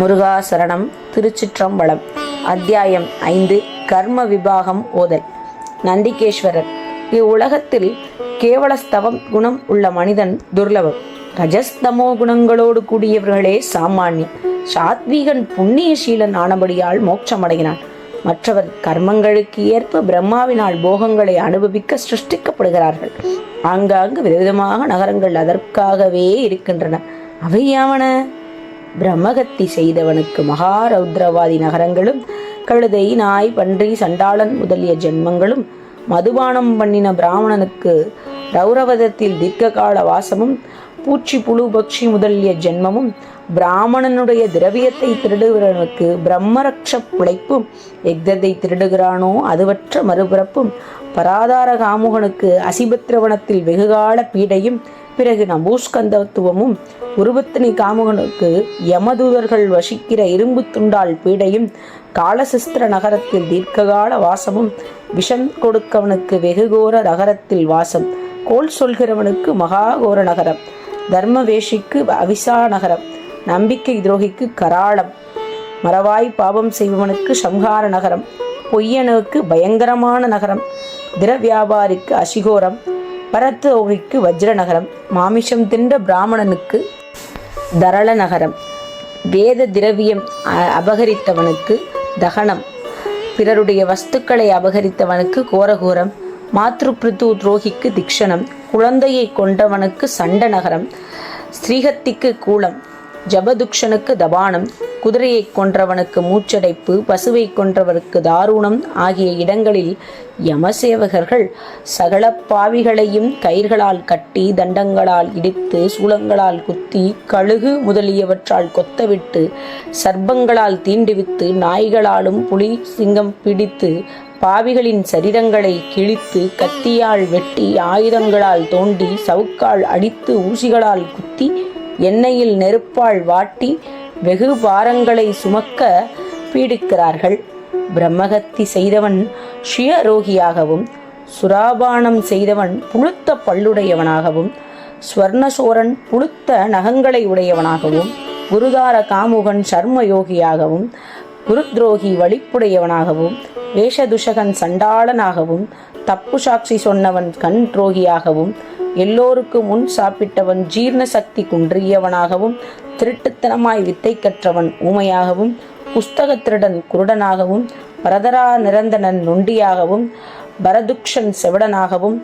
முருகாசரணம் திருச்சிற்றம்பலம் அத்தியாயம் ஐந்து கர்ம விபாகம் ஓதல். நந்திகேஸ்வரர் இவ்வுலகத்தில் கேவல ஸ்தவம் குணம் உள்ள மனிதன் துர்லபம். ரஜஸ்தமோ குணங்களோடு கூடியவர்களே சாமானியம் சாத்வீகன் புண்ணியசீலன் ஆனபடியால் மோட்சமடைகிறான். மற்றவர் கர்மங்களுக்கு ஏற்ப பிரம்மாவினால் போகங்களை அனுபவிக்க சிருஷ்டிக்கப்படுகிறார்கள். ஆங்காங்கு விதவிதமாக நகரங்கள் அதற்காகவே இருக்கின்றன. அவை யாவன? பிரம்மகத்தி செய்தவனுக்கு மகாரௌத்ரவாதி நகரங்களும் கழுதை நாய் பன்றி சண்டாளன் முதலிய ஜென்மங்களும் மதுபானம் பண்ணின பிராமணனுக்கு ரௌரவதத்தில் தீர்க்ககால வாசமும் பூச்சி புழு பக்ஷி முதலிய ஜென்மமும் பிராமணனுடைய திரவியத்தை திருடுகிறவனுக்கு பிரம்மரக்ஷ பிழைப்பும் எக்தத்தை திருடுகிறானோ அதுவற்ற மறுபிறப்பும் பராதார காமுகனுக்கு அசிபத்ரவனத்தில் வெகுகால பீடையும் பிறகு நபூஷ்கந்தத்துவமும் உருவத்தினி காமுகனுக்கு யமதூதர்கள் வசிக்கிற இரும்பு துண்டால் பீடையும் காலசிஸ்திர நகரத்தில் தீர்க்ககால வாசமும் விஷம் கொடுக்கவனுக்கு வெகுகோர நகரத்தில் வாசம். கோல் சொல்கிறவனுக்கு மகாகோர நகரம். தர்மவேஷிக்கு அவிசா நகரம். நம்பிக்கை துரோகிக்கு கராளம். மறவாய் பாவம் செய்பவனுக்கு சம்ஹார நகரம். பொய்யனுக்கு பயங்கரமான நகரம். திர வியாபாரிக்கு அசிகோரம். பரத்ரோகிக்கு வஜ்ர நகரம் மாமிஷம் தின்ற பிராமணனுக்கு தரள நகரம் வேத திரவியம் அ- அபகரித்தவனுக்கு தகனம் பிறருடைய வஸ்துக்களை அபகரித்தவனுக்கு கோரகோரம் மாத்ரு பிரித்து துரோகிக்கு திக்ஷணம் குழந்தையை கொண்டவனுக்கு சண்ட நகரம் ஸ்ரீஹத்திக்கு கூலம் ஜபதுக்ஷனுக்கு தபானம் குதிரையை கொன்றவனுக்கு மூச்சடைப்பு பசுவை கொன்றவருக்கு தாருணம் ஆகிய இடங்களில் யமசேவகர்கள் சகல பாவிகளையும் கயிர்களால் கட்டி தண்டங்களால் இடித்து சூலங்களால் குத்தி கழுகு முதலியவற்றால் கொத்தவிட்டு சர்ப்பங்களால் தீண்டுவித்து நாய்களாலும் புலி சிங்கம் பிடித்து பாவிகளின் சரீரங்களை கிழித்து கத்தியால் வெட்டி ஆயுதங்களால் தோண்டி சவுக்கால் அடித்து ஊசிகளால் குத்தி எண்ணெயில் நெருப்பால் வாட்டி வெகு பாரங்களை சுமக்க பீடிக்கிறார்கள். பிரம்மகத்தி செய்தவன் சுயரோகியாகவும் சுராபானம் செய்தவன் புழுத்த பல்லுடையவனாகவும் ஸ்வர்ணசோரன் புழுத்த நகங்களை உடையவனாகவும் குருதார காமுகன் சர்ம யோகியாகவும் குருத்ரோகி வலிப்புடையவனாகவும் வேஷதுஷகன் சண்டாளனாகவும் தப்பு சாட்சி சொன்னவன் கண் துரோகியாகவும் எல்லோருக்கு முன் சாப்பிட்டவன் ஜீர்ண சக்தி குன்றியவனாகவும் திருட்டுத்தனமாய் வித்தை கற்றவன் ஊமையாகவும் புஸ்தக திருடன் குருடனாகவும் பரதரா நிரந்தனன் நொண்டியாகவும் பரதுக்ஷன் செவடனாகவும்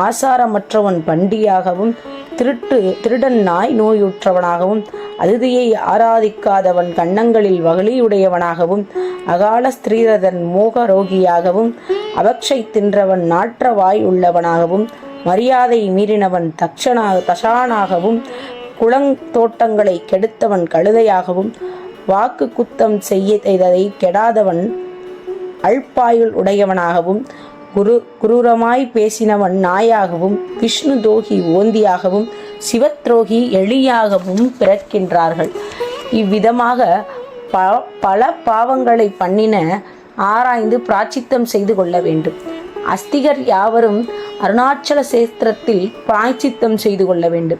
ஆசாரமற்றவன் பண்டியாகவும் திருட்டு திருடன் நாய் நோயுற்றவனாகவும் அதிதியை ஆராதிக்காதவன் கன்னங்களில் வகலியுடையவனாகவும் அகால ஸ்திரீரதன் மோக ரோகியாகவும் அவக்ஷை தின்றவன் நாற்ற வாய் உள்ளவனாகவும் மரியாதை மீறினவன் தக்ஷனா தசானாகவும் குளந்தோட்டங்களை கெடுத்தவன் கழுதையாகவும் வாக்கு குத்தம் செய்ததை கெடாதவன் அல்பாயுள் உடையவனாகவும் குரு குரூரமாய் பேசினவன் நாயாகவும் விஷ்ணு தோகி ஓந்தியாகவும் சிவத்ரோகி எளியாகவும் பிறக்கின்றார்கள். இவ்விதமாக ப பல பாவங்களை பண்ணின ஆராய்ந்து பிராச்சித்தம் செய்து கொள்ள வேண்டும். அஸ்திகர் யாவரும் அருணாச்சல சேத்திரத்தில் பிராய்ச்சித்தம் செய்து கொள்ள வேண்டும்.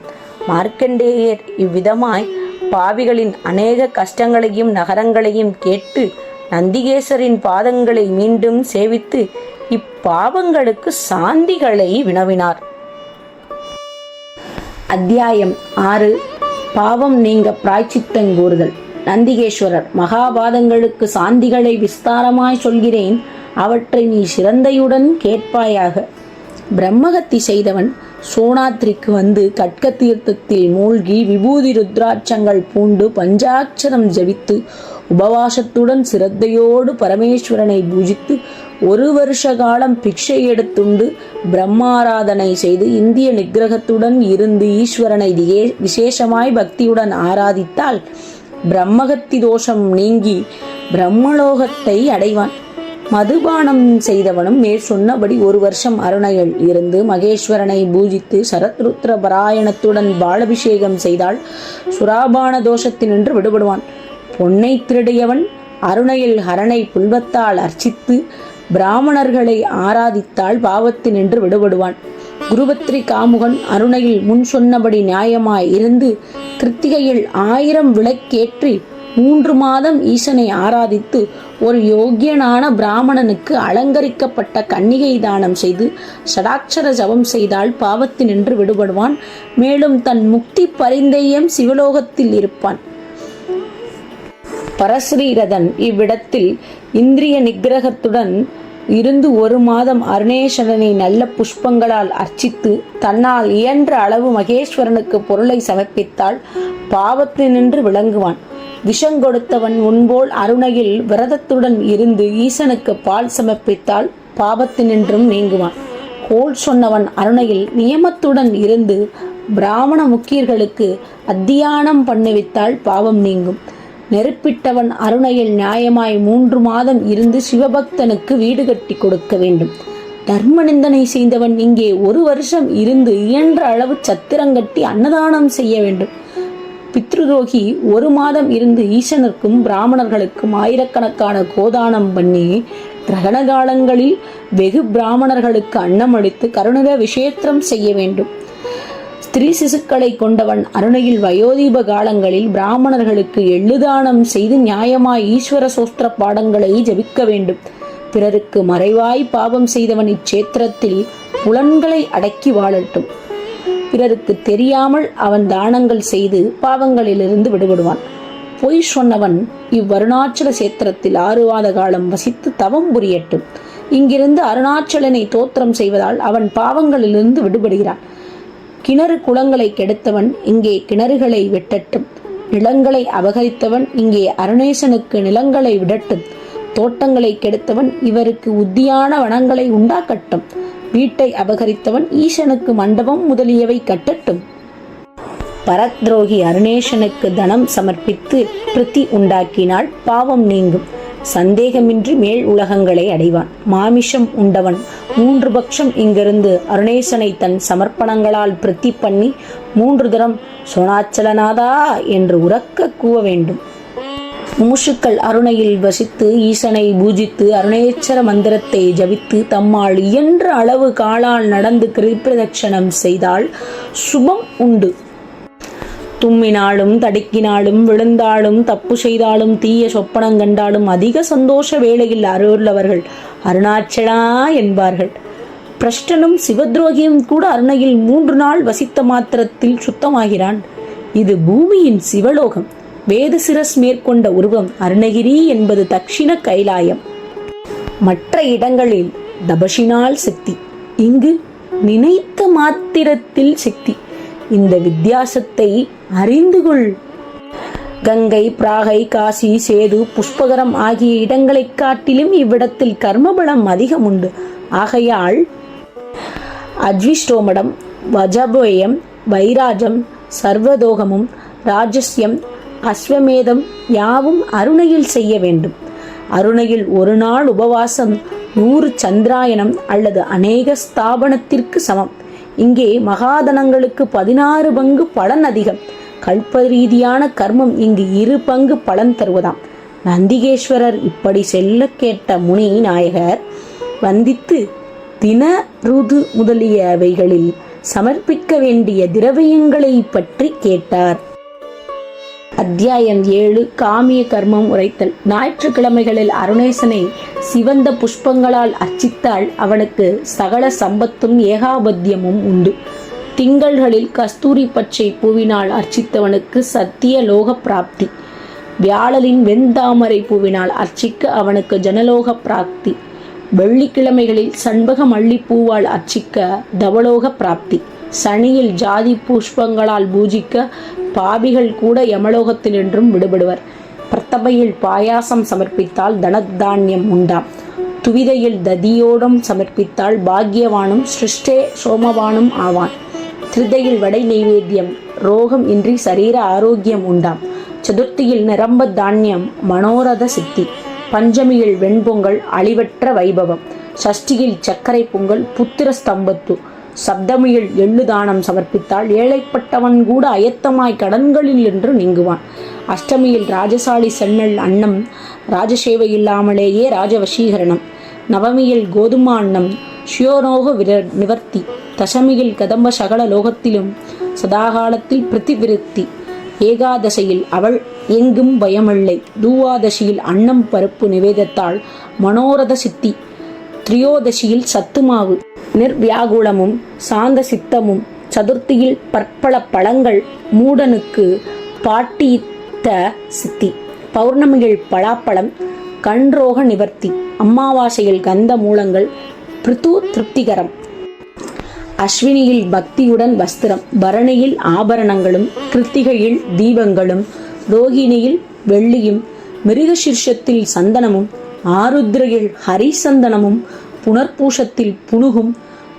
மார்க்கண்டேயர் இவ்விதமாய் பாவிகளின் அநேக கஷ்டங்களையும் நகரங்களையும் கேட்டு நந்திகேசரின் பாதங்களை மீண்டும் சேவித்து இப்பாவங்களுக்கு சாந்திகளை வினவினார். அத்தியாயம் ஆறு. பாவம் நீங்க பிராய்ச்சித்தம் கூறுதல். நந்திகேஸ்வரர் மகாபாதங்களுக்கு சாந்திகளை விஸ்தாரமாய் சொல்கிறேன். அவற்றை நீ சிறந்தையுடன் கேட்பாயாக. பிரம்மகத்தி செய்தவன் சோனாத்ரிக்கு வந்து கட்க தீர்த்தத்தில் மூழ்கி விபூதி ருத்ராட்சங்கள் பூண்டு பஞ்சாட்சரம் ஜபித்து உபவாசத்துடன் சிரத்தையோடு பரமேஸ்வரனை பூஜித்து ஒரு வருஷ காலம் பிக்ஷை எடுத்துண்டு பிரம்மாராதனை செய்து இந்திய நிகிரகத்துடன் இருந்து ஈஸ்வரனை விசேஷமாய் பக்தியுடன் ஆராதித்தால் பிரம்மகத்தி தோஷம் நீங்கி பிரம்மலோகத்தை அடைவான். மதுபானம் செய்தவனும் மேற் சொன்னபடி ஒரு வருஷம் அருணையில் இருந்து மகேஸ்வரனை பூஜித்து சரத்ருத்ர பராயணத்துடன் பாலபிஷேகம் செய்தால் சுராபான தோஷத்தினின்று விடுபடுவான். பொன்னை திருடியவன் அருணையில் ஹரனை புல்வத்தால் அர்ச்சித்து பிராமணர்களை ஆராதித்தால் பாவத்தினின்று விடுபடுவான். குருபத்ரி காமுகன் அருணையில் முன் சொன்னபடி நியாயமாய் இருந்து கிருத்திகையில் ஆயிரம் விளக்கேற்றி மூன்று மாதம் ஈசனை ஆராதித்து ஒரு யோக்கியனான பிராமணனுக்கு அலங்கரிக்கப்பட்ட கன்னிகை தானம் செய்து ஷடாட்சர ஜபம் செய்தால் பாவத்தினின்று விடுபடுவான். மேலும் தன் முக்தி பரிந்தேயம் சிவலோகத்தில் இருப்பான். பரஸ்ரீரதன் இவ்விடத்தில் இந்திரிய நிகிரகத்துடன் இருந்து ஒரு மாதம் அருணேஸ்வரனை நல்ல புஷ்பங்களால் அர்ச்சித்து தன்னால் இயன்ற அளவு மகேஸ்வரனுக்கு பொருளை சமர்ப்பித்தால் பாவத்தினின்று விளங்குவான். விஷங்கொடுத்தவன் முன்போல் அருணையில் விரதத்துடன் இருந்து ஈசனுக்கு பால் சமர்ப்பித்தால் பாபத்தினின்றும் நீங்குவான். கோல் சொன்னவன் அருணையில் நியமத்துடன் இருந்து பிராமண முக்கியர்களுக்கு அத்தியானம் பண்ணுவித்தால் பாவம் நீங்கும். நெருப்பிட்டவன் அருணையில் நியாயமாய் மூன்று மாதம் இருந்து சிவபக்தனுக்கு வீடு கட்டி கொடுக்க வேண்டும். தர்ம நிந்தனை செய்தவன் இங்கே ஒரு வருஷம் இருந்து இயன்ற அளவு சத்திரங்கட்டி அன்னதானம் செய்ய வேண்டும். பித்ருரோகி ஒரு மாதம் இருந்து ஈசனருக்கும் பிராமணர்களுக்கும் ஆயிரக்கணக்கான கோதானம் பண்ணி கிரகண காலங்களில் வெகு பிராமணர்களுக்கு அன்னம் அளித்து கருணக விஷேத்திரம் செய்ய வேண்டும். ஸ்திரீ சிசுக்களை கொண்டவன் அருணையில் வயோதீப காலங்களில் பிராமணர்களுக்கு எள்ளுதானம் செய்து நியாயமாய் ஈஸ்வர சோஸ்திர பாடங்களை ஜபிக்க வேண்டும். பிறருக்கு மறைவாய் பாவம் செய்தவன் இச்சேத்திரத்தில் புலன்களை அடக்கி வாழட்டும். பிறருக்கு தெரியாமல் அவன் தானங்கள் செய்து பாவங்களிலிருந்து விடுபடுவான். பொய் சொன்னவன் இவ்வருணாச்சல சேத்திரத்தில் ஆறுவாத காலம் வசித்து தவம் புரியட்டும். இங்கிருந்து அருணாச்சலனை தோத்திரம் செய்வதால் அவன் பாவங்களிலிருந்து விடுபடுகிறான். கிணறு குளங்களை கெடுத்தவன் இங்கே கிணறுகளை வெட்டட்டும். நிலங்களை அபகரித்தவன் இங்கே அருணேசனுக்கு நிலங்களை விடட்டும். தோட்டங்களை கெடுத்தவன் இவருக்கு உத்தியான வனங்களை உண்டாக்கட்டும். வீட்டை அபகரித்தவன் ஈசனுக்கு மண்டபம் முதலியவை கட்டட்டும். பரத்ரோகி அருணேசனுக்கு தனம் சமர்ப்பித்து பிரித்தி உண்டாக்கினால் பாவம் நீங்கும். சந்தேகமின்றி மேல் உலகங்களை அடைவான். மாமிஷம் உண்டவன் மூன்று பட்சம் இங்கிருந்து அருணேசனை தன் சமர்ப்பணங்களால் பிரித்தி பண்ணி மூன்று தரம் சோனாச்சலநாதா என்று உறக்க கூவ வேண்டும். முமுஷுக்கள் அருணையில் வசித்து ஈசனை பூஜித்து அருணேச்சர மந்திரத்தை ஜபித்து தம்மால் இயன்ற அளவு காலால் நடந்து கிருப்பிரதட்சணம் செய்தால் சுபம் உண்டு. தும்மினாலும் தடுக்கினாலும் விழுந்தாலும் தப்பு செய்தாலும் தீய சொப்பனம் கண்டாலும் அதிக சந்தோஷ வேளையில் அருளவர்கள் அருணாச்சலா என்பார்கள். பிரஷ்டனும் சிவத்ரோகியும் கூட அருணையில் மூன்று நாள் வசித்த மாத்திரத்தில் சுத்தமாகிறான். இது பூமியின் சிவலோகம். வேதசிரஸ் மேற்கொண்ட உருவம் அருணகிரி என்பது தக்ஷிண கைலாயம். மற்ற இடங்களில் தபஷினால் சக்தி இங்கு நினைத்த மாத்திரத்தில் சக்தி இந்த வித்தியாசத்தை அறிந்து கொள். கங்கை பிராகை காசி சேது புஷ்பகரம் ஆகிய இடங்களைக் காட்டிலும் இவ்விடத்தில் கர்மபலம் அதிகம் உண்டு ஆகையால் அஜ்விஷ்டோமடம் வஜபோயம் வைராஜம் சர்வதோகமும் ராஜஸ்யம் அஸ்வமேதம் யாவும் அருணையில் செய்ய வேண்டும். அருணையில் ஒரு நாள் உபவாசம் நூறு சந்திராயணம் அல்லது அநேக ஸ்தாபனத்திற்கு சமம். இங்கே மகாதனங்களுக்கு பதினாறு பங்கு பலன் அதிகம். கல்ப ரீதியான கர்மம் இங்கு இரு பங்கு பலன் தருவதாம். நந்திகேஸ்வரர் இப்படி செல்ல கேட்ட முனி நாயகர் வந்தித்து தின ருது முதலியவைகளில் சமர்ப்பிக்க வேண்டிய திரவியங்களை பற்றி கேட்டார். அத்தியாயம் ஏழு காமிய கர்மம் உரைத்தல். ஞாயிற்றுக்கிழமைகளில் அருணேசனை சிவந்த புஷ்பங்களால் அர்ச்சித்தால் அவனுக்கு சகல சம்பத்தும் ஏகாபத்தியமும் உண்டு. திங்கள்களில் கஸ்தூரி பச்சை பூவினால் அர்ச்சித்தவனுக்கு சத்திய லோக பிராப்தி. வியாழலின் வெண்தாமரை பூவினால் அர்ச்சிக்க அவனுக்கு ஜனலோக பிராப்தி. வெள்ளிக்கிழமைகளில் சண்பக மல்லிப்பூவால் அர்ச்சிக்க தவலோக பிராப்தி. சனியில் ஜாதி புஷ்பங்களால் பூஜிக்க பாபிகள் கூட யமலோகத்தினின்றும் விடுபடுவர். பிரத்தபையில் பாயாசம் சமர்ப்பித்தால் தனதானியம் உண்டாம். துவிதையில் ததியோடம் சமர்ப்பித்தால் பாக்யவானும் சிருஷ்டே சோமவானும் ஆவான். திருதையில் வடை நெய்வேத்தியம் ரோகம் இன்றி சரீர ஆரோக்கியம் உண்டாம். சதுர்த்தியில் நிரம்ப தானியம் மனோரத சித்தி. பஞ்சமியில் வெண்பொங்கல் அழிவற்ற வைபவம். சஷ்டியில் சர்க்கரை பொங்கல் புத்திர ஸ்தம்பத்து. சப்தமியில் எள்ளுதானம் சமர்ப்பித்தால் ஏழைப்பட்டவன் கூட அயத்தமாய் கடன்களில் என்று நீங்குவான். அஷ்டமியில் ராஜசாலி சென்னல் அன்னம் ராஜசேவை இல்லாமலேயே ராஜவசீகரணம். நவமியில் கோதுமா அன்னம் ஷியோனோக விர நிவர்த்தி. தசமியில் கதம்ப சகல லோகத்திலும் சதாகாலத்தில் பிரதிவிருத்தி ஏகாதசையில் அவள் எங்கும் பயமில்லை. தூவாதசியில் அன்னம் பருப்பு நிவேதத்தால் மனோரத சித்தி. திரியோதசியில் சத்துமாவு. நிர்வியாகுளமும் சாந்த சித்தமும் சதுர்த்தியில் பற்பல பழங்கள் மூடனுக்கு பாட்டித்த சித்தி. பௌர்ணமியில் பலாப்பழம் கண்ரோக நிவர்த்தி அமாவாசையில் கந்த மூலங்கள் பிரித்து திருப்திகரம். அஸ்வினியில் பக்தியுடன் வஸ்திரம் பரணியில் ஆபரணங்களும் கிருத்திகையில் தீபங்களும் ரோகிணியில் வெள்ளியும் மிருகசீர்ஷத்தில் சந்தனமும் ஆருத்ரையில் ஹரிசந்தனமும் புனர்பூஷத்தில் புனுகும்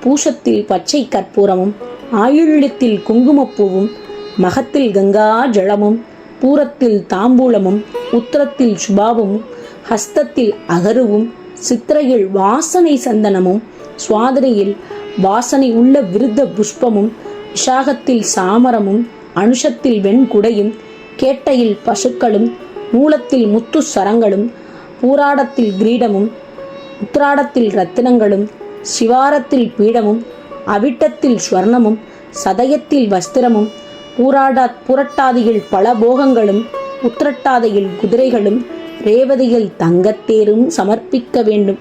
பூஷத்தில் பச்சை கற்பூரமும் ஆயுள்யத்தில் குங்குமப்பூவும் மகத்தில் கங்கா ஜலமும் பூரத்தில் தாம்பூலமும் உத்தரத்தில் சுபாவமும் ஹஸ்தத்தில் அகருவும் சித்திரையில் வாசனை சந்தனமும் சுவாதிரையில் வாசனை உள்ள விருத்த புஷ்பமும் விஷாகத்தில் சாமரமும் அனுஷத்தில் வெண்குடையும் கேட்டையில் பசுக்களும் மூலத்தில் முத்து சரங்களும் பூராடத்தில் கிரீடமும் உத்ராடத்தில் ரத்தினங்களும் சிவாரத்தில் பீடமும் அவிட்டத்தில் ஸ்வர்ணமும் சதயத்தில் வஸ்திரமும் பூராடா புரட்டாதியில் பல போகங்களும் உத்திரட்டாதையில் குதிரைகளும் ரேவதியில் தங்கத்தேரும் சமர்ப்பிக்க வேண்டும்.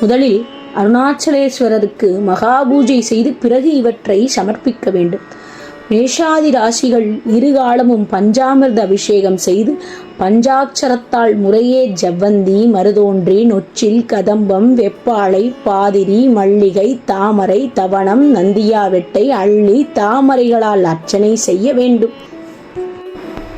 முதலில் அருணாச்சலேஸ்வரருக்கு மகாபூஜை செய்து பிறகு இவற்றை சமர்ப்பிக்க வேண்டும். மேஷாதி ராசிகள் இருகாலமும் பஞ்சாமிர்த அபிஷேகம் செய்து பஞ்சாட்சரத்தால் முறையே ஜவ்வந்தி மருதோன்றி நொச்சில் கதம்பம் வெப்பாளை பாதிரி மல்லிகை தாமரை தவணம் நந்தியாவெட்டை அள்ளி தாமரைகளால் அர்ச்சனை செய்ய வேண்டும்.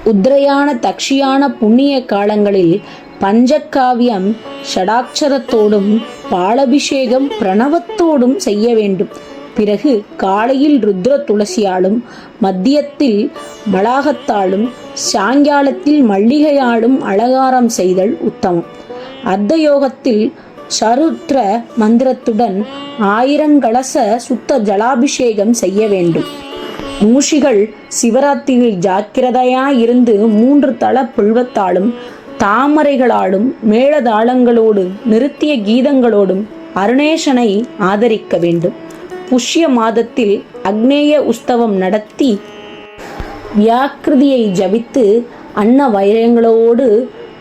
உத்ரையான தக்ஷியான புண்ணிய காலங்களில் பஞ்சகாவியம் ஷடாட்சரத்தோடும் பாலபிஷேகம் பிரணவத்தோடும் செய்ய வேண்டும். பிறகு காலையில் ருத்ர துளசியாலும் மத்தியத்தில் மலாகத்தாலும் சாயங்காலத்தில் மல்லிகையாலும் அலங்காரம் செய்தல் உத்தமம். அர்த்த யோகத்தில் சருத்ர மந்திரத்துடன் ஆயிரங்கலச சுத்த ஜலாபிஷேகம் செய்ய வேண்டும். மூஷிகள் சிவராத்திரியில் ஜாக்கிரதையா இருந்து மூன்று தள புல்வத்தாலும் தாமரைகளாலும் மேளதாளங்களோடு நிறுத்திய கீதங்களோடும் அருணேசனை ஆதரிக்க வேண்டும். புஷ்ய மாதத்தில் அக்னேய உஸ்தவம் நடத்தி வியாக்கிருதியை ஜபித்து அன்ன வைரங்களோடு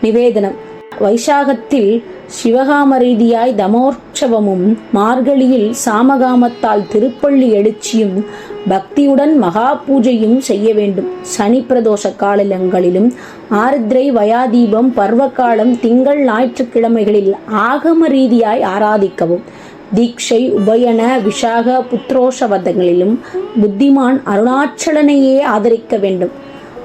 நிவேதனம். வைசாகத்தில் சிவகாம ரீதியாய் தமோற்சவமும் மார்கழியில் சாமகாமத்தால் திருப்பள்ளி எழுச்சியும் பக்தியுடன் மகா பூஜையும் செய்ய வேண்டும். சனி பிரதோஷ காலங்களிலும் ஆருத்ரை வயாதீபம் பர்வகாலம் திங்கள் ஞாயிற்றுக்கிழமைகளில் ஆகம ரீதியாய் ஆராதிக்கவும். தீக்ஷை உபயன விஷாக புத்ரோஷவதங்களிலும் புத்திமான் அருணாச்சலனையே ஆதரிக்க வேண்டும்.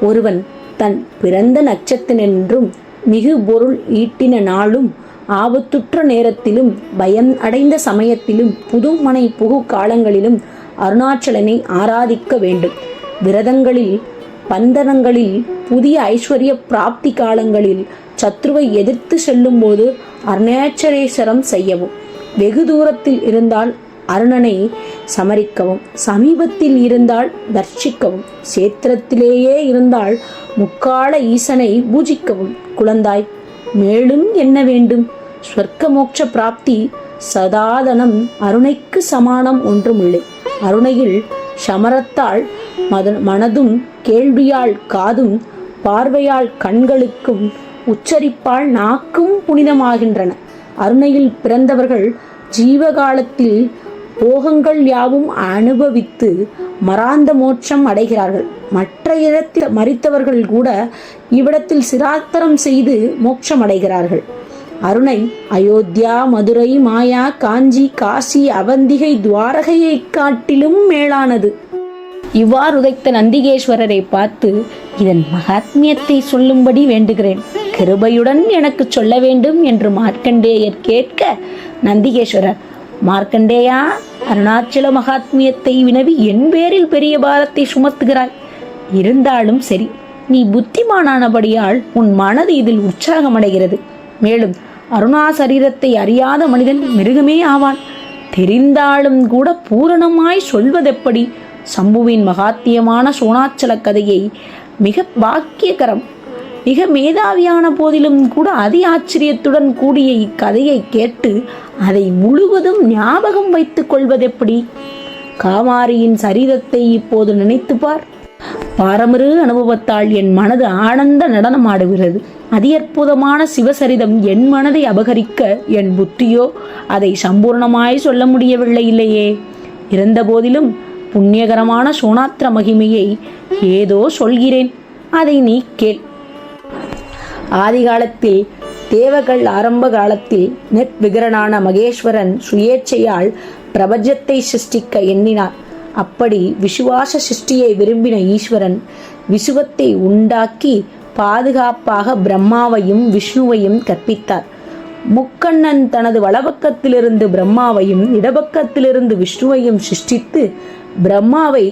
ஒருவன் தன் பிறந்த நட்சத்திரனென்றும் மிகு பொருள் ஈட்டின நாளும் ஆபத்துற்ற நேரத்திலும் பயம் அடைந்த சமயத்திலும் புதுமனை புகு காலங்களிலும் அருணாச்சலனை ஆராதிக்க வேண்டும். விரதங்களில் பந்தனங்களில் புதிய ஐஸ்வர்ய பிராப்தி காலங்களில் சத்ருவை எதிர்த்து செல்லும்போது அருணாச்சலேஸ்வரம் செய்யவும். வெகு தூரத்தில் இருந்தால் அருணனை சமரிக்கவும் சமீபத்தில் இருந்தால் தர்ஷிக்கவும் சேத்திரத்திலேயே இருந்தால் முக்கால ஈசனை பூஜிக்கவும். குழந்தாய் மேலும் என்ன வேண்டும்? ஸ்வர்க்க மோட்ச பிராப்தி சதாதனம் அருணைக்கு சமானம் ஒன்றுமில்லை. அருணையில் சமரத்தால் மத மனதும் கேள்வியால் காதும் பார்வையால் கண்களுக்கும் உச்சரிப்பால் நாக்கும் புனிதமாகின்றன. அருணையில் பிறந்தவர்கள் ஜீவகாலத்தில் போகங்கள் யாவும் அனுபவித்து மராந்த மோட்சம் அடைகிறார்கள். மற்ற இடத்தில் மறித்தவர்கள் கூட இவ்விடத்தில் சிராத்தரம் செய்து மோட்சம் அடைகிறார்கள். அருணை அயோத்தியா மதுரை மாயா காஞ்சி காசி அவந்திகை துவாரகையை காட்டிலும் மேலானது. இவ்வாறு உதைத்த நந்திகேஸ்வரரை பார்த்து இதன் மகாத்மியத்தை சொல்லும்படி வேண்டுகிறேன். கிருபையுடன் எனக்கு சொல்ல வேண்டும் என்று மார்க்கண்டேயர் கேட்க நந்திகேஸ்வரர் மார்க்கண்டேயா அருணாச்சல மகாத்மியத்தை வினவி என் பேரில் பெரிய பாரத்தை சுமத்துகிறாய். இருந்தாலும் சரி நீ புத்திமானானபடியால் உன் மனது இதில் உற்சாகமடைகிறது. மேலும் அருணா சரீரத்தை அறியாத மனிதன் மிருகமே ஆவான். தெரிந்தாலும் கூட பூரணமாய் சொல்வதெப்படி சம்புவின் மகாத்தியமான சோனாச்சல கதையை மிக பாக்கியகரம் மிக மேதாவியான போதிலும் கூட அதி ஆச்சரியத்துடன் கூடிய இக்கதையை கேட்டு அதை முழுவதும் ஞாபகம் வைத்துக் கொள்வதெப்படி? காமாரியின் சரீரத்தை இப்போது நினைத்து பார். பாரமிரு அனுபவத்தால் என் மனது ஆனந்த நடனமாடுகிறது. அதி அற்புதமான சிவசரிதம் என் மனதை அபகரிக்க என் புத்தியோ அதை சம்பூர்ணமாய் சொல்ல முடியவில்லை இல்லையே. இருந்தபோதிலும் புண்ணியகரமான சோனாத்திர மகிமையை ஏதோ சொல்கிறேன். அதை நீ கேள். ஆதிகாலத்தில் தேவர்கள் ஆரம்ப காலத்தில் நெற்விகரனான மகேஸ்வரன் சுயேச்சையால் பிரபஞ்சத்தை சிருஷ்டிக்க எண்ணினார். அப்படி விசுவாச சிருஷ்டியை விரும்பின ஈஸ்வரன் விசுவத்தை உண்டாக்கி பாதுகாப்பாக பிரம்மாவையும் விஷ்ணுவையும் கற்பித்தார். முக்கண்ணன் தனது வலபக்கத்திலிருந்து பிரம்மாவையும் இடபக்கத்திலிருந்து விஷ்ணுவையும் சிருஷ்டித்து பிரம்மாவை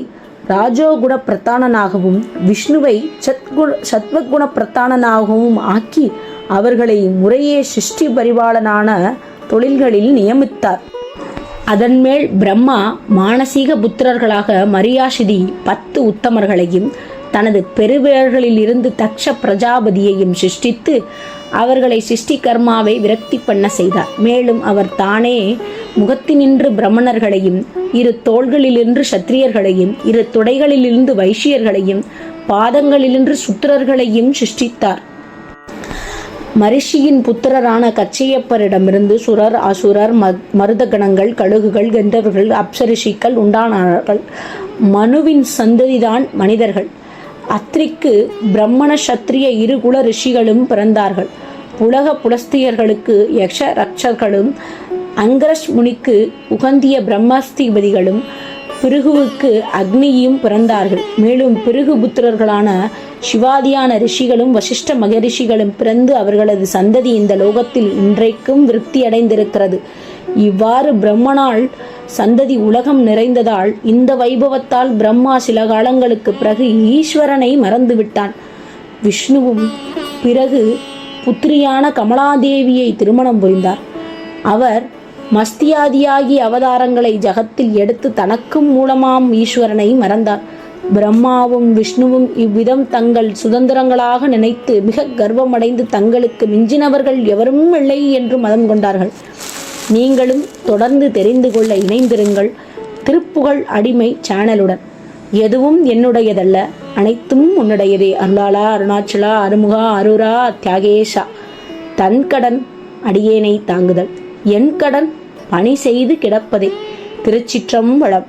ராஜோகுண பிரதானனாகவும் விஷ்ணுவை சத்குண சத்வகுண பிரதானனாகவும் ஆக்கி அவர்களை முறையே சிருஷ்டி பரிபாலனான தொழில்களில் நியமித்தார். அதன்மேல் பிரம்மா மானசீக புத்திரர்களாக மரியாசிதி பத்து உத்தமர்களையும் தனது பெருவேர்களில் இருந்து தக்ஷ பிரஜாபதியையும் சிருஷ்டித்து அவர்களை சிருஷ்டி கர்மாவை விரக்தி பண்ண செய்தார். மேலும் அவர் தானே முகத்தினின்று பிரமணர்களையும் இரு தோள்களிலிருந்து சத்திரியர்களையும் இரு துடைகளிலிருந்து வைஷ்யர்களையும் பாதங்களிலிருந்து சுத்திரர்களையும் சிருஷ்டித்தார். மரிஷியின் புத்திரரான கச்சையப்பரிடமிருந்து சுரர் அசுரர் ம- மருதகணங்கள் கழுகுகள் கந்தவர்கள் அப்சரிஷிகள் உண்டானார்கள். மனுவின் சந்ததிதான் மனிதர்கள். அத்ரிக்கு பிரம்மண சத்திரிய இரு குல ரிஷிகளும் பிறந்தார்கள். உலக புலஸ்தியர்களுக்கு யக்ஷ ரக்ஷர்களும் அங்கரஷ் முனிக்கு உகந்திய பிரம்மஸ்திபதிகளும் பிருகுவுக்கு அக்னியும் பிறந்தார்கள். மேலும் பிருகு புத்திரர்களான சிவாதியான ரிஷிகளும் வசிஷ்ட மகரிஷிகளும் பிறந்து அவர்களது சந்ததி இந்த லோகத்தில் இன்றைக்கும் விருத்தி அடைந்திருக்கிறது இவ்வாறு பிரம்மனால் சந்ததி உலகம் நிறைந்ததால் இந்த வைபவத்தால் பிரம்மா சில காலங்களுக்கு பிறகு ஈஸ்வரனை மறந்துவிட்டான். விஷ்ணுவும் பிறகு புத்திரியான கமலாதேவியை திருமணம் புரிந்தார். அவர் மஸ்தியாதியாகி அவதாரங்களை ஜகத்தில் எடுத்து தனக்கும் மூலமாம் ஈஸ்வரனை மறந்தார். பிரம்மாவும் விஷ்ணுவும் இவ்விதம் தங்கள் சுதந்திரங்களாக நினைத்து மிக கர்வமடைந்து தங்களுக்கு மிஞ்சினவர்கள் எவரும் இல்லை என்று மதம் கொண்டார்கள். நீங்களும் தொடர்ந்து தெரிந்து கொள்ள இணைந்திருங்கள். திருப்புகழ் அடிமை சேனலுடன். எதுவும் என்னுடையதல்ல. அனைத்தும் உன்னுடையதே. அருளாளா அருணாச்சலா அருமுகா அருரா தியாகேஷா. தன் கடன் அடியேனை தாங்குதல். என் கடன் பணி செய்து கிடப்பதே. திருச்சிற்றம்பலம்.